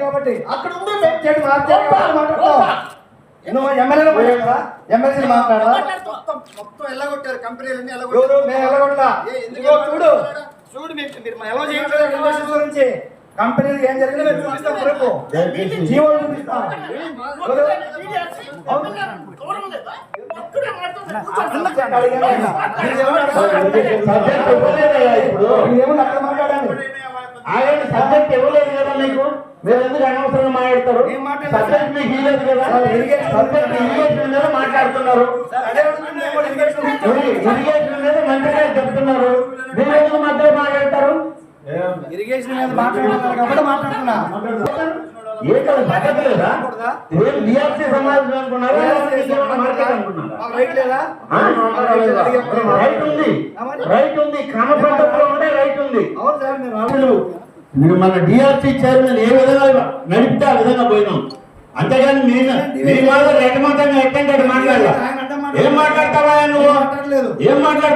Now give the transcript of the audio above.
కాబట్టి అక్కడ మేము చెడు. నువ్వు ఎమ్మెల్యేలు మాట్లాడరా ఎమ్మెల్సీలు మాట్లాడరా మొత్తం ఎల్లగొట్టారు. కంపెనీలన్నీ ఎవరు? మేము ఇదిగో చూడు? చూడు మీరు ఎలా ఇండస్ట్రీస్ గురించి. కంపెనీలు ఏం మేము చూపిస్తాం రేపు జీవోలు చూపిస్తాం మాట్లాడండి ఆయన సబ్జెక్ట్ ఇవ్వలేదు కదా మీకు మీరు ఎందుకు అనవసరంగా మాట్లాడతారు? సబ్జెక్ట్ మీకు ఇవ్వలేదు కదా సబ్జెక్ట్ ఇరిగేషన్ మీద మాట్లాడుతున్నారు ఇరిగేషన్ మీద మంచిగా చెప్తున్నారు. మీరు ఎందుకు ఇరిగేషన్ మీద మాట్లాడుతున్నారు కాబట్టి మాట్లాడుతున్నా. మన డిఆర్సీ చైర్మన్ ఏ విధంగా నడిపితే ఆ విధంగా పోయినాం. అంతేగాని రెట్టమాతంగా ఎట్టంటే మాట్లాడాలి? ఏం మాట్లాడతావా నువ్వు? ఏం మాట్లాడతావు?